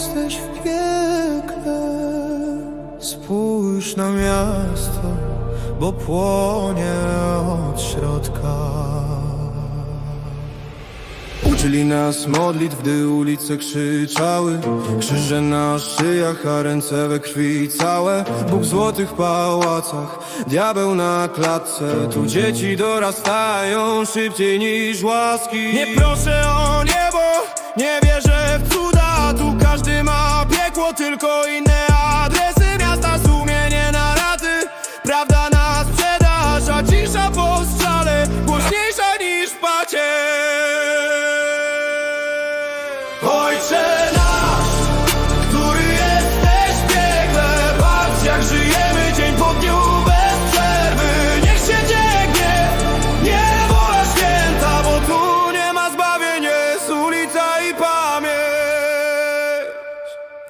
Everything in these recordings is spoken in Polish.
jesteś w piekle. Spójrz na miasto, bo płonie od środka. Uczyli nas modlitw, gdy ulice krzyczały. Krzyże na szyjach, a ręce we krwi całe. Bóg w złotych pałacach, diabeł na klatce. Tu dzieci dorastają szybciej niż łaski. Nie proszę o niebo, nie wierzę w cuda tylko inne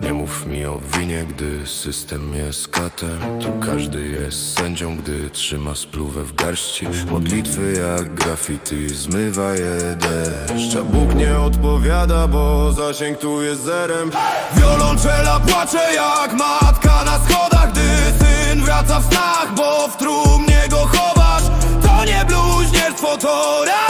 Nie mów mi o winie, gdy system jest katem. Tu każdy jest sędzią, gdy trzyma spluwę w garści. Modlitwy jak graffiti, zmywa je deszcz. A Bóg nie odpowiada, bo zasięg tu jest zerem. Wiolonczela płacze jak matka na schodach Gdy syn wraca w snach, bo w trumnie go chowasz. To nie bluźnierstwo, to raport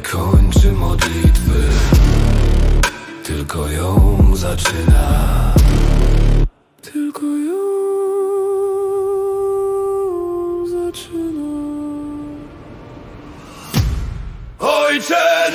kończy modlitwy. Tylko ją zaczyna. Tylko ją zaczyna. Ojcze